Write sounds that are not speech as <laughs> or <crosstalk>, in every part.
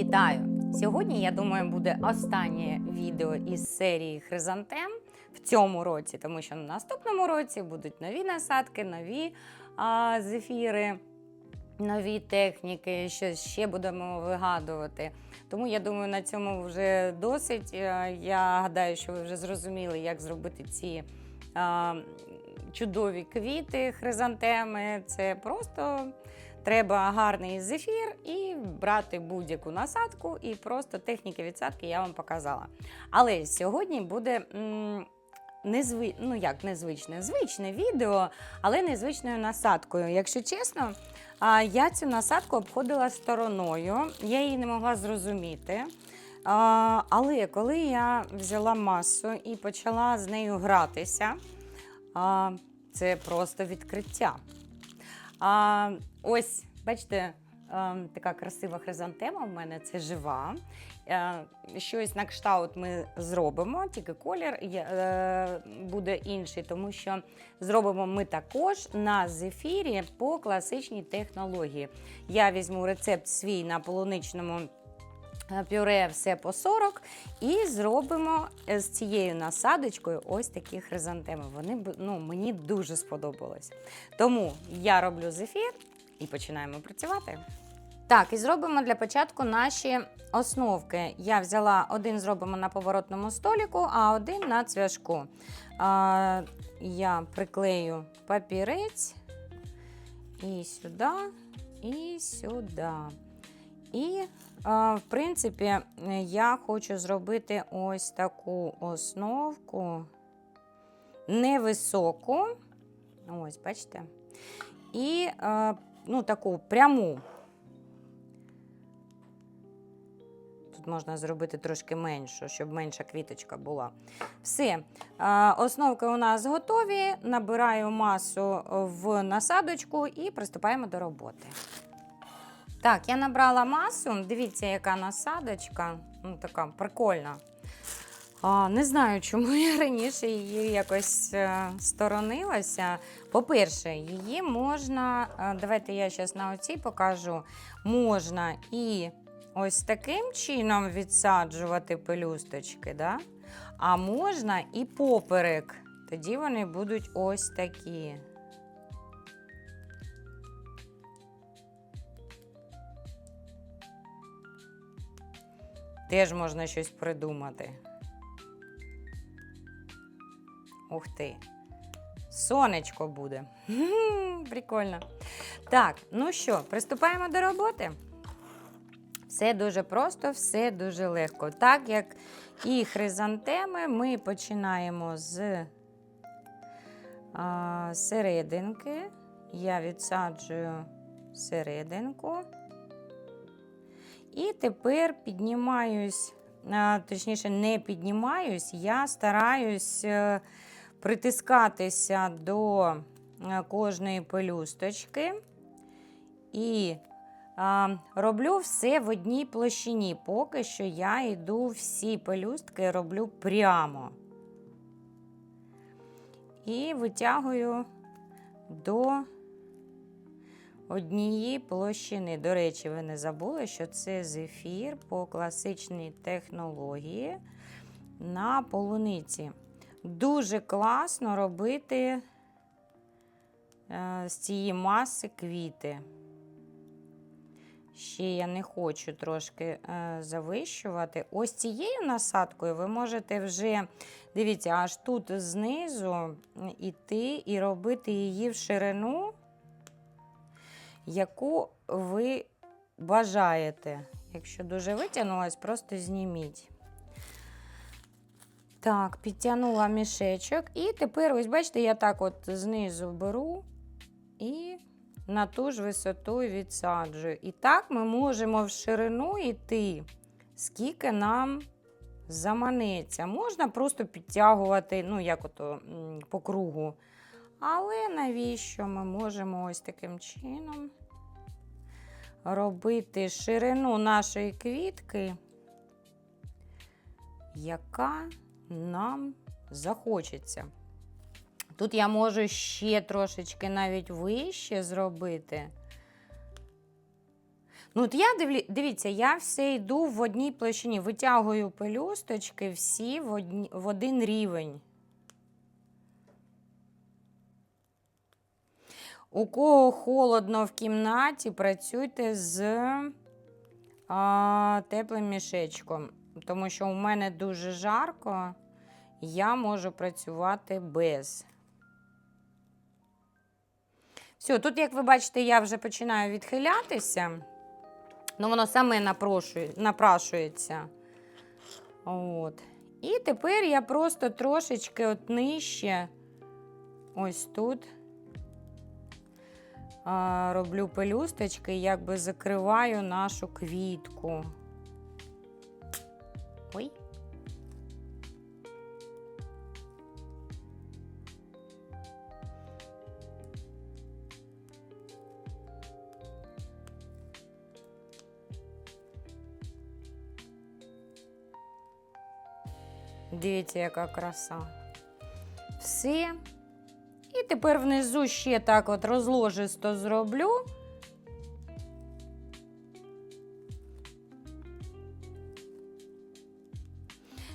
Вітаю! Сьогодні, я думаю, буде останнє відео із серії Хризантем в цьому році, тому що на наступному році будуть нові насадки, нові а, зефіри, нові техніки, щось ще будемо вигадувати. Тому я думаю, на цьому вже досить. Е, Я гадаю, що ви вже зрозуміли, як зробити ці а, чудові квіти, хризантеми. Це просто Треба гарний зефір і брати будь-яку насадку, і просто техніки відсадки я вам показала. Але сьогодні буде м, незви... ну як незвичне, звичне відео, але незвичною насадкою. Якщо чесно, я цю насадку обходила стороною, я її не могла зрозуміти. Але коли я взяла масу і почала з нею гратися, це просто відкриття. А, ось, бачите, така красива хризантема в мене це жива. Е, щось на кшталт ми зробимо, тільки колір е, буде інший, тому що зробимо ми також на зефірі по класичній технології. Я візьму рецепт свій на полуничному. Пюре все по 40 і зробимо е, з цією насадочкою ось такі хризантеми. Вони ну, мені дуже сподобались. Тому я роблю зефір і починаємо працювати. Так, і зробимо для початку наші основки. Я взяла один зробимо на поворотному століку, а один на цвяшку. А, я приклею папірець і сюди, і сюди. І, в принципі, я хочу зробити ось таку основку невисоку. Ось, бачите? І е, ну, таку пряму. Тут можна зробити трошки меншу, щоб менша квіточка була. Все. Е, основки у нас готові. Набираю масу в насадочку і приступаємо до роботи. Так, я набрала масу. Дивіться, яка насадочка. Ну, така прикольна. А, не знаю, чому <laughs> я раніше її якось е, сторонилася. По-перше, її можна, е, давайте я зараз на оцій покажу. Можна і ось таким чином відсаджувати пелюсточки, да? а можна і поперек. Тоді вони будуть ось такі. Теж можна щось придумати. Ух ти. Сонечко буде. <laughs> Прикольно. Так, ну що, приступаємо до роботи. Все дуже просто, все дуже легко. Так як і хризантеми, ми починаємо з а, серединки. Я відсаджую серединку. І тепер піднімаюсь, точніше, не піднімаюсь, я стараюсь е, притискатися до е, кожної пелюсточки. І роблю все в одній площині. Поки що я йду всі пелюстки роблю прямо. І витягую до однієї площини. До речі, ви не забули, що це зефір по класичній технології на полуниці. Дуже класно робити е, з цієї маси квіти. Ще я не хочу трошки е, завищувати. Ось цією насадкою ви можете вже, дивіться, аж тут знизу іти і робити її в ширину, яку ви бажаєте. Якщо дуже витягнулась, просто зніміть. Так, підтягнула мішечок. І тепер, ось бачите, я так от знизу беру і на ту ж висоту відсаджую. І так ми можемо в ширину йти, скільки нам заманеться. Можна просто підтягувати, ну, як ото по кругу. Але навіщо ми можемо ось таким чином робити ширину нашої квітки, яка нам захочеться. Тут я можу ще трошечки навіть вище зробити. Ну, от я дивіться, я все йду в одній площині, витягую пелюсточки всі в, одні... в один рівень. У кого холодно в кімнаті, працюйте з а, теплим мішечком. Тому що у мене дуже жарко, я можу працювати без. Все, тут, як ви бачите, я вже починаю відхилятися. Ну, воно саме напрашується. От. І тепер я просто трошечки от нижче, ось тут, роблю пелюсточки, якби закриваю нашу квітку. Ой. Дивіться, яка краса. Все. І тепер внизу ще так от розложисто зроблю.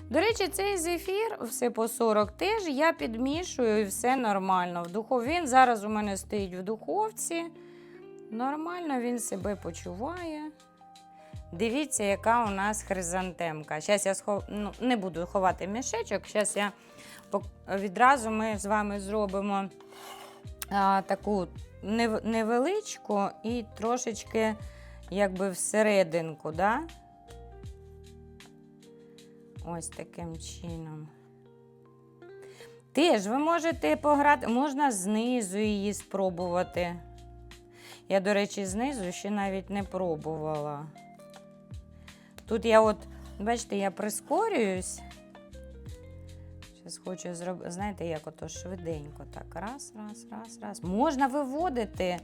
До речі, цей зефір, все по 40 теж я підмішую і все нормально. В духов... Він зараз у мене стоїть в духовці. Нормально він себе почуває. Дивіться, яка у нас хризантемка. Зараз я схов... ну, не буду ховати мішечок. Зараз я відразу ми з вами зробимо а, таку невеличку і трошечки якби всерединку. Да? Ось таким чином. Теж ви можете пограти, можна знизу її спробувати. Я, до речі, знизу ще навіть не пробувала. Тут я от, бачите, я прискорююсь. Хочу зробити, знаєте, як ото швиденько. Так, раз, раз, раз, раз. Можна виводити,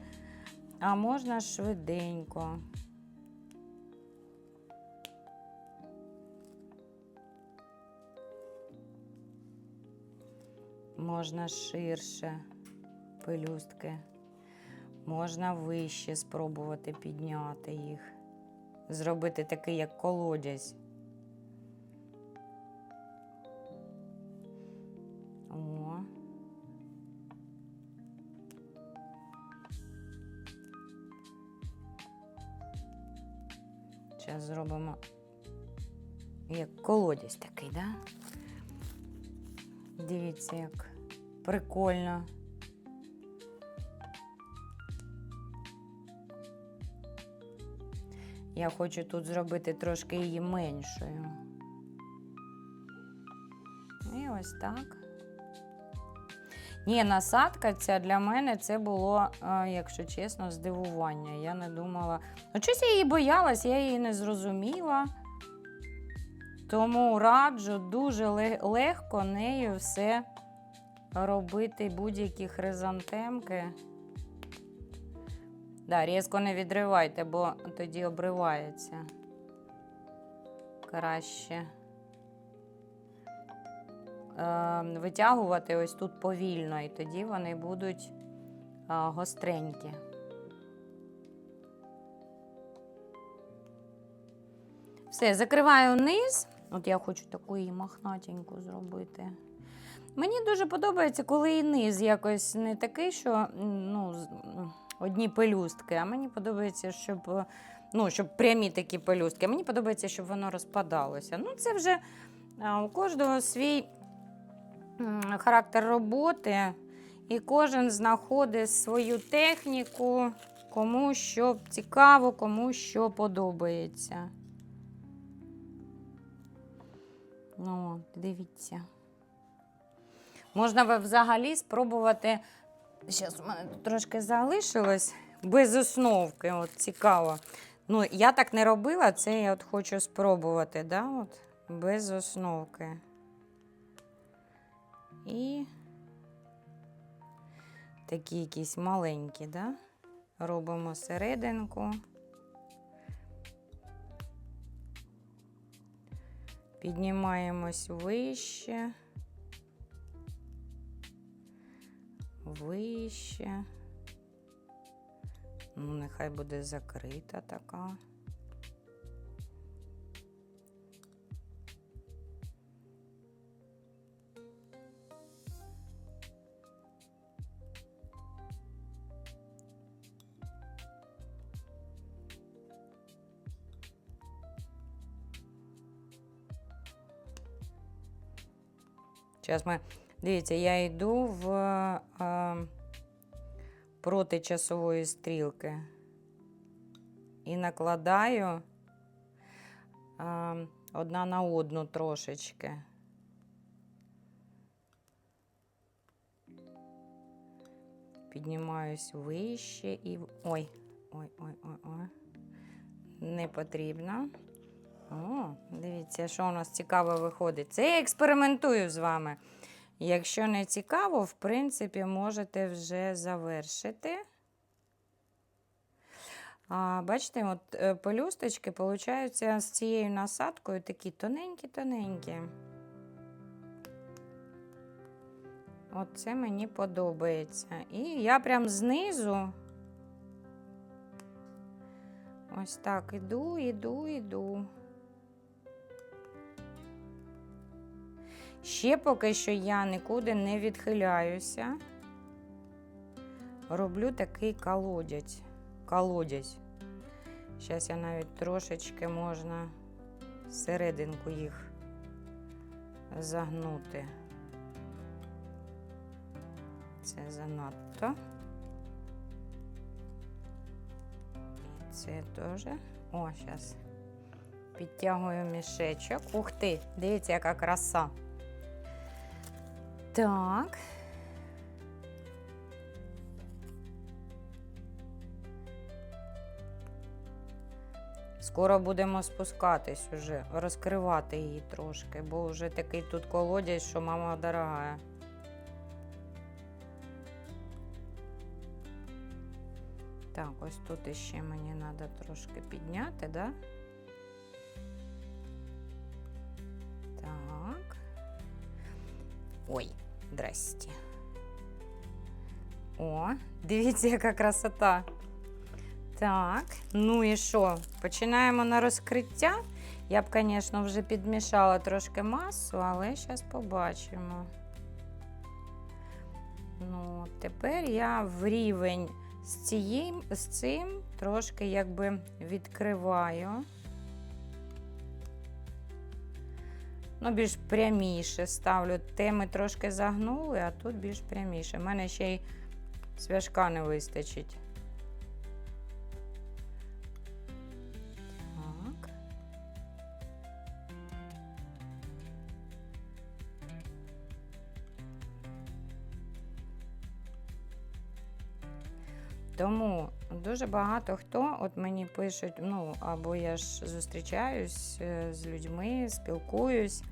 а можна швиденько. Можна ширше пелюстки. Можна вище спробувати підняти їх. Зробити такий, як колодязь. О. Зараз зробимо як колодязь такий, да? Дивіться, як прикольно. Я хочу тут зробити трошки її меншою. І ось так. Ні, насадка ця для мене це було, е, якщо чесно, здивування. Я не думала. Ну, щось я її боялась, я її не зрозуміла. Тому раджу дуже легко нею все робити будь-які хризантемки. Да, різко не відривайте, бо тоді обривається. Краще витягувати ось тут повільно, і тоді вони будуть е, гостренькі. Все, закриваю низ. От я хочу таку її махнатеньку зробити. Мені дуже подобається, коли і низ якось не такий, що ну, одні пелюстки, а мені подобається, щоб, ну, щоб прямі такі пелюстки. Мені подобається, щоб воно розпадалося. Ну, це вже у кожного свій характер роботи, і кожен знаходить свою техніку, кому що цікаво, кому що подобається. Ну, дивіться. Можна ви взагалі спробувати. Зараз у мене тут трошки залишилось без основки. От цікаво. Ну, я так не робила, це я от хочу спробувати, да? от, без основки. І такі якісь маленькі, да? робимо серединку. Піднімаємось вище. Вище. Ну, нехай буде закрита така. Зараз ми. Дивіться, я йду в е, проти часової стрілки і накладаю е, одна на одну трошечки. Піднімаюсь вище і. Ой, ой, ой, ой, ой. Не потрібно. О, дивіться, що у нас цікаво виходить. Це я експериментую з вами. Якщо не цікаво, в принципі, можете вже завершити. А, бачите, от е, пелюсточки получаються з цією насадкою такі тоненькі-тоненькі. От це мені подобається. І я прям знизу ось так іду, іду, іду. Ще поки що я нікуди не відхиляюся. Роблю такий колодязь. колодязь. Зараз я навіть трошечки можна серединку їх загнути. Це занадто. І це теж. О, зараз підтягую мішечок. Ух ти! Дивіться, яка краса. Так. Скоро будемо спускатись уже, розкривати її трошки, бо вже такий тут колодязь, що мама дорога. Так, ось тут іще мені треба трошки підняти, да? Так. Ой, здрасте. О, дивіться, яка красота. Так, ну і що? Починаємо на розкриття. Я б, звісно, вже підмішала трошки масу, але зараз побачимо. Ну, тепер я в рівень з, цією, з цим трошки якби відкриваю. Ну, більш пряміше ставлю. Теми трошки загнули, а тут більш пряміше. У мене ще й свяжка не вистачить. Тому дуже багато хто от мені пишуть, ну або я ж зустрічаюсь е, з людьми, спілкуюсь.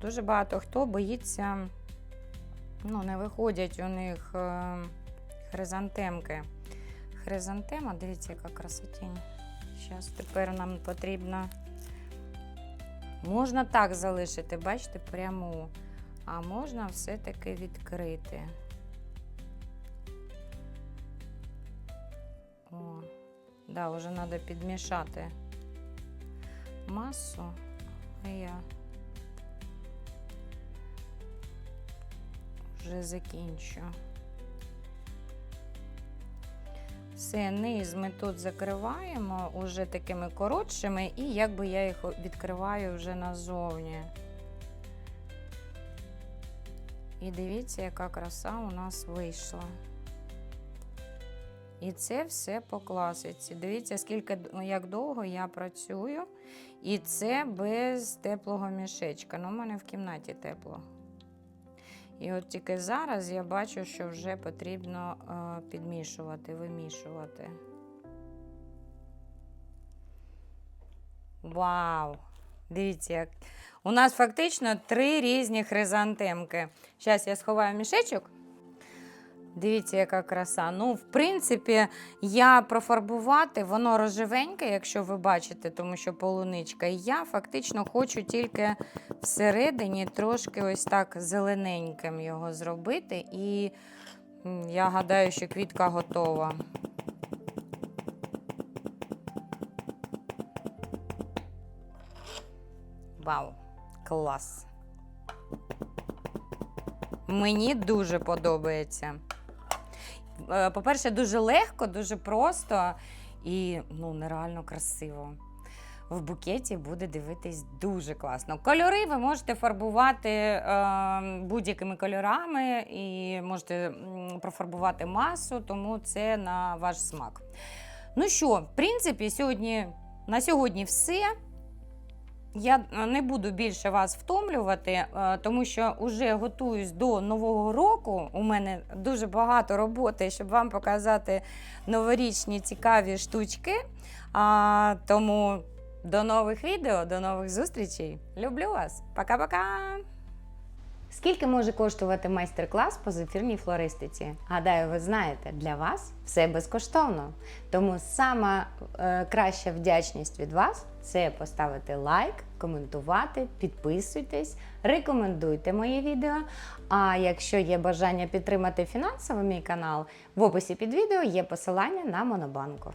Дуже багато хто боїться, ну, не виходять у них е, хризантемки. Хризантема, дивіться, яка красотінь. Зараз тепер нам потрібно. Можна так залишити, бачите, пряму, а можна все-таки відкрити. Да, вже треба підмішати масу. А я вже закінчу. Все, низ ми тут закриваємо уже такими коротшими, і якби я їх відкриваю вже назовні. І дивіться, яка краса у нас вийшла. І це все по класиці. Дивіться, скільки ну, як довго я працюю. І це без теплого мішечка. Ну, у мене в кімнаті тепло. І от тільки зараз я бачу, що вже потрібно е, підмішувати, вимішувати. Вау! Дивіться, як. У нас фактично три різні хризантемки. Зараз я сховаю мішечок. Дивіться, яка краса. Ну, в принципі, я профарбувати, воно рожевеньке, якщо ви бачите, тому що полуничка. І я фактично хочу тільки всередині трошки ось так зелененьким його зробити. І я гадаю, що квітка готова. Вау, клас! Мені дуже подобається. Е, По-перше, дуже легко, дуже просто і ну, нереально красиво. В букеті буде дивитись дуже класно. Кольори ви можете фарбувати е, будь-якими кольорами і можете профарбувати масу, тому це на ваш смак. Ну що, в принципі, сьогодні, на сьогодні все. Я е, не буду більше вас втомлювати, е, тому що вже готуюсь до нового року. У мене дуже багато роботи, щоб вам показати новорічні цікаві штучки. А, тому до нових відео, до нових зустрічей. Люблю вас. Пока-пока. Скільки може коштувати майстер-клас по зефірній флористиці? Гадаю, ви знаєте, для вас все безкоштовно. Тому сама е, краща вдячність від вас це поставити лайк, коментувати, підписуйтесь, рекомендуйте моє відео. А якщо є бажання підтримати фінансово мій канал, в описі під відео є посилання на Монобанку.